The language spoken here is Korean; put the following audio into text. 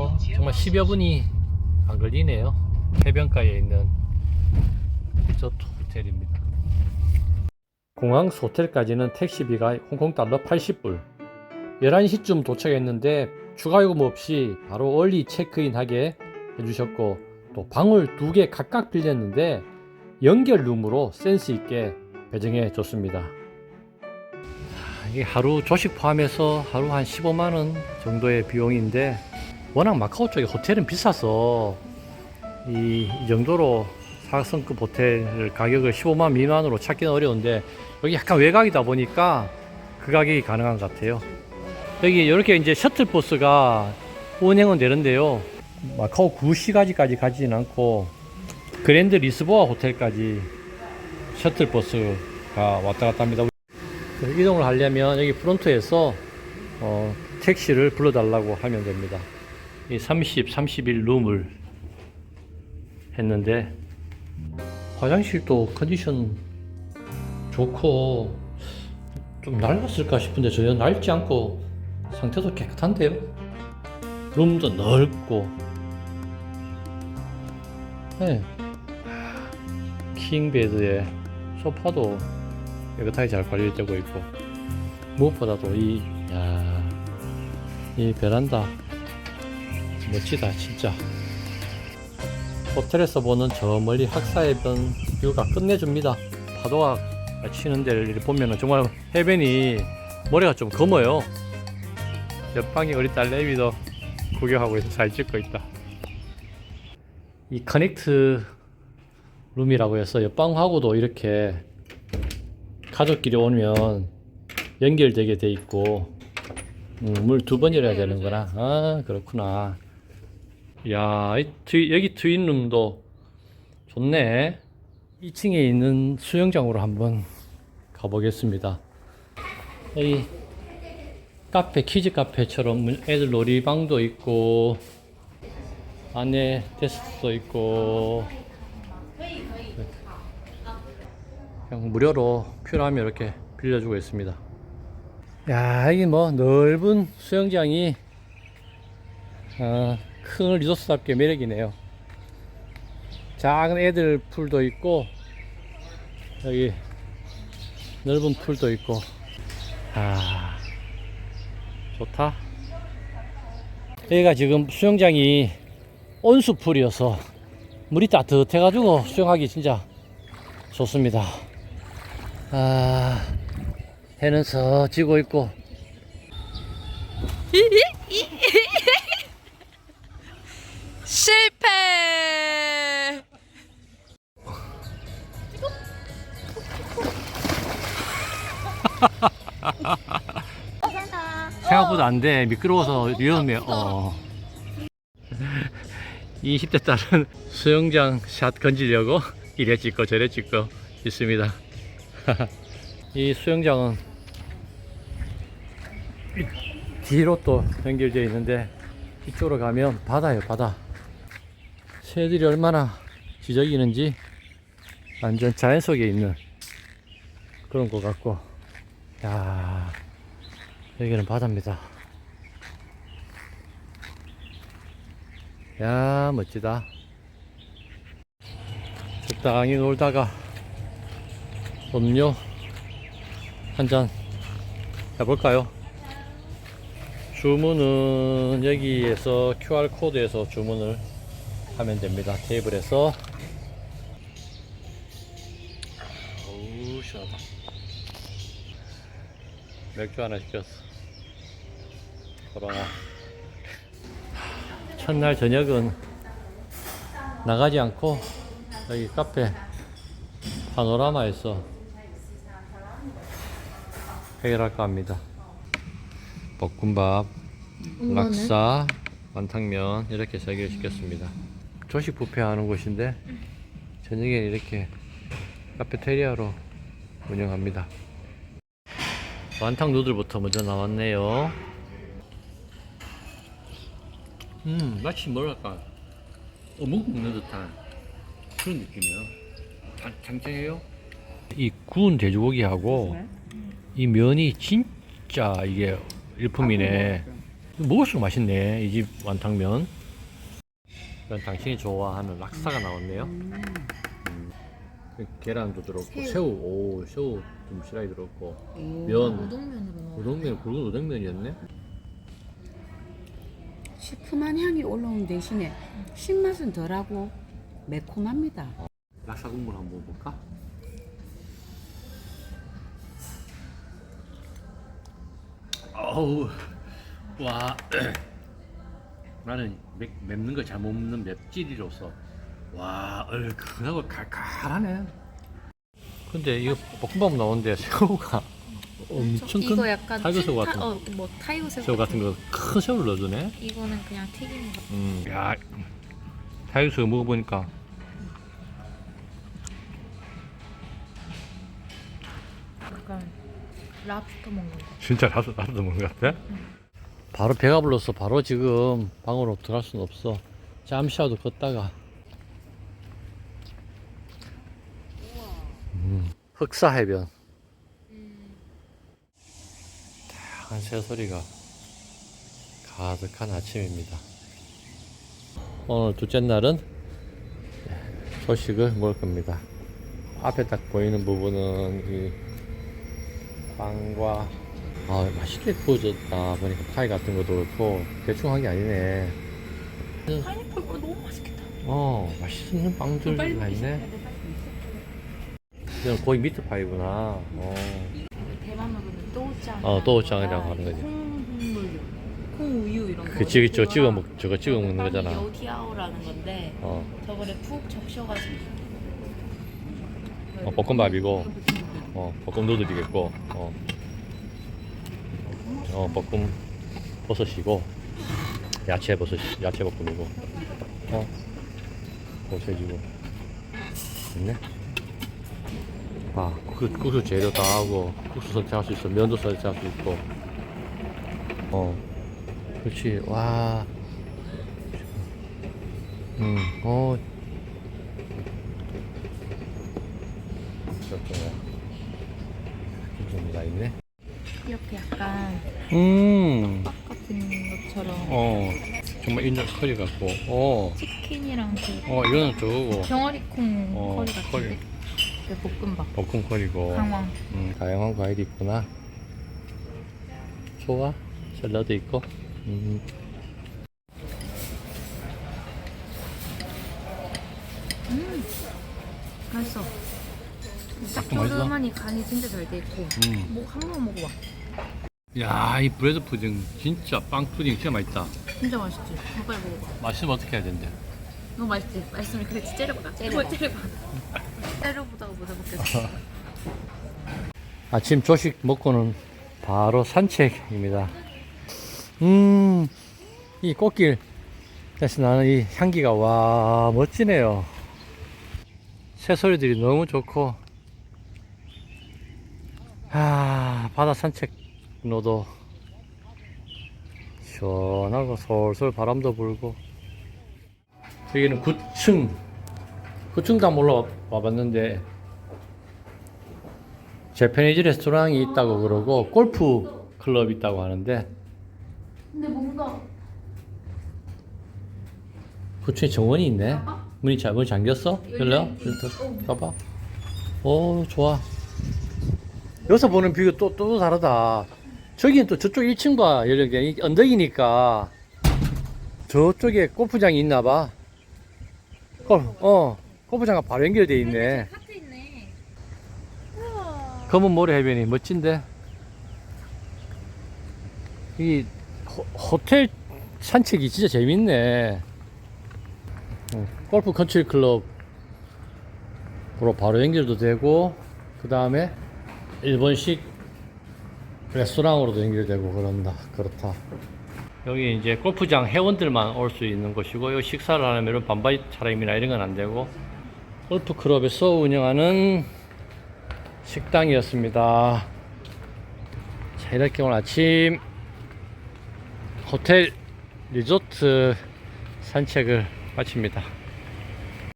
어, 정말 10여 분이 안 걸리네요. 해변가에 있는 리조트 호텔입니다. 공항 호텔까지는 택시비가 홍콩 달러 80불. 11시쯤 도착했는데 추가 요금 없이 바로 얼리 체크인 하게 해주셨고 또 방을 두 개 각각 빌렸는데 연결 룸으로 센스 있게 배정해 줬습니다. 이게 하루 조식 포함해서 하루 한 15만 원 정도의 비용인데 워낙 마카오 쪽에 호텔은 비싸서 이, 이 정도로 4성급 호텔 가격을 15만 원 미만으로 찾기는 어려운데 여기 약간 외곽이다 보니까 그 가격이 가능한 것 같아요. 여기 이렇게 이제 셔틀 버스가 운행은 되는데요. 마카오 구시가지까지 가지는 않고 그랜드 리스보아 호텔까지 셔틀 버스가 왔다 갔다 합니다. 이동을 하려면 여기 프론트에서 어, 택시를 불러달라고 하면 됩니다. 이 30, 31 룸을 했는데 화장실도 컨디션 좋고 좀 낡았을까 싶은데 전혀 낡지 않고 상태도 깨끗한데요. 룸도 넓고 네. 킹 베드에 소파도 깨끗하게 잘 관리되고 있고 무엇보다도 이, 야, 이 베란다 멋지다 진짜. 호텔에서 보는 저 멀리 학사해변 뷰가 끝내줍니다. 파도가 치는 데를 보면 정말 해변이 머리가 좀 검어요. 옆방에 우리 딸내미도 구경하고 있어 잘 찍고 있다. 이 커넥트 룸이라고 해서 옆방하고도 이렇게 가족끼리 오면 연결되게 돼 있고 음, 물두번 열어야 되는구나. 아 그렇구나 야이 트위- 여기 트윈룸도 좋네. 2층에 있는 수영장으로 한번 가보겠습니다. 여기 카페 키즈 카페처럼 문- 애들 놀이방도 있고 안에 데스크도 있고. 그냥 무료로 필요하면 이렇게 빌려주고 있습니다. 야, 여기 뭐 넓은 수영장이 어, 큰 리조트답게 매력이네요. 작은 애들 풀도 있고 여기 넓은 풀도 있고 아 좋다. 여기가 지금 수영장이 온수풀이어서 물이 따뜻해 가지고 수영하기 진짜 좋습니다. 아, 해는 서 지고 있고. 실패. 생각보다 안 돼. 미끄러워서 위험해. 어. 20대 딸은 수영장 샷 건지려고 이래 찍고 저래 찍고 있습니다. 이 수영장은 이 뒤로 또 연결되어 있는데 이쪽으로 가면 바다예요, 바다. 새들이 얼마나 지저귀는지 완전 자연 속에 있는 그런 것 같고, 야 여기는 바다입니다. 야, 멋지다. 적당히 놀다가 음료 한 잔 해볼까요? 주문은 여기에서 QR코드에서 주문을 하면 됩니다. 테이블에서. 어우, 시원하다. 맥주 하나 시켰어. 돌아가. 첫날 저녁은 나가지 않고 여기 카페 파노라마에서 해결할까 합니다. 볶음밥, 락사, 완탕면 이렇게 세 개를 시켰습니다. 조식 뷔페 하는 곳인데 저녁에 이렇게 카페테리아로 운영합니다. 완탕 누들부터 먼저 나왔네요. 음, 마치 뭐랄까 어묵 먹는 듯한 그런 느낌이에요. 장, 장장해요. 이 구운 돼지고기하고 이 면이 진짜 이게 일품이네. 먹을수록 맛있네 이 집 완탕면 이건 당신이 좋아하는 락사가 나왔네요 음, 그 계란도 들었고 새우, 새우. 오 새우 좀 실하게 들었고 오. 면 우동면으로 넣어. 우동면 굵은 우동면이었네 시큼한 향이 올라온 대신에 신맛은 덜하고 매콤합니다. 락사 국물 한번 먹어볼까? 어우 와 나는 맵, 맵는 거 잘 못 먹는 맵찔이로서 와 얼큰하고 칼칼하네. 근데 이거 볶음밥 나오는데 새우가 엄청 큰 이거 약간 타이거 새우 타- 같은 어, 뭐 타이거 새우, 새우 같은 거큰 새우를 넣어주네. 이거는 그냥 튀긴 거. 음, 야. 타이거 새우 먹어보니까. 약간 랍스터 먹는 거. 진짜 나도 나도 먹는 것 같아. 바로 배가 불러서 바로 지금 방으로 들어갈 수는 없어. 잠시라도 걷다가. 음, 흑사 해변. 다양한 새소리가 가득한 아침입니다. 오늘 둘째 날은 소식을 먹을 겁니다. 앞에 딱 보이는 부분은 이 빵과 아 맛있게 구워졌다 보니까 파이 같은 것도 그렇고 대충 한 게 아니네 파인애플 거 너무 맛있겠다. 어 맛있는 빵들 다 있네 이건 거의 미트 파이구나 어, 대만으로는 또우짱. 어, 또우짱이라고 하는 거지. 콩물류, 콩우유 이런 거. 그치 그치 찍어 먹 저거 찍어 먹는 거잖아 여디아오라는 건데 어, 저거를 푹 적셔가지고. 어 볶음밥이고 어 볶음 누들이겠고 어, 어 볶음 버섯이고 야채 버섯 야채 볶음이고. 어 소세지고. 있네? 아 국수, 국수 재료 다 하고 국수 선택할 수 있어. 면도 선택할 수 있고. 어. 그렇지. 와. 음어. 그렇구나. 좀다 있네 이렇게 약간 음밥 같은 것처럼 어 정말 인절 커리 같고 어, 치킨이랑 그 어 이거는 저거고 병아리콩 어, 커리 같은데. 그 볶음밥. 볶음 커리고 강황. 음, 다양한 과일이 있구나 좋아 샐러드 있고 음. 맛있어. 딱 맛있어? 조름하니 간이 진짜 잘 돼 있고. 음. 뭐 한 번 먹어봐. 야 이 브레드 푸딩 진짜 빵 푸딩 진짜 맛있다 진짜 맛있지. 가까이 먹어봐. 맛있으면 어떻게 해야 된대 너무 맛있지. 맛있으면 그래 째려봐. 째려봐. 째려봐. 째려보다가 못 해먹겠어. 아침 조식 먹고는 바로 산책입니다. 음, 이 꽃길 에서 나는 이 향기가 와 멋지네요. 새소리들이 너무 좋고, 아 바다 산책 로도 시원하고 솔솔 바람도 불고. 여기는 9층 9층도 한번 올라와 봤는데 재패니즈 레스토랑이 있다고 그러고 골프 클럽 있다고 하는데 근데 뭔가 9층에 정원이 있네. 문이 자, 문이 잠겼어? 열려? 가봐 오 좋아. 여기서 보는 뷰가 또, 또 다르다 저기는 또 저쪽 1층 봐 열려게 이 언덕이니까. 저쪽에 골프장이 있나 봐. 골, 어 골프장과 바로 연결돼 있네. 검은 모래 해변이 멋진데? 이 호, 호텔 산책이 진짜 재밌네. 어, 골프 컨트리 클럽 으로 바로 연결도 되고 그 다음에 일본식 레스토랑으로도 연결되고 그런다 그렇다 여기 이제 골프장 회원들만 올 수 있는 곳이고 여기 식사를 하려면 반바지 차림이나 이런 건 안 되고 골프 클럽에서 운영하는 식당이었습니다. 자, 이렇게 오늘 아침 호텔 리조트 산책을 마칩니다.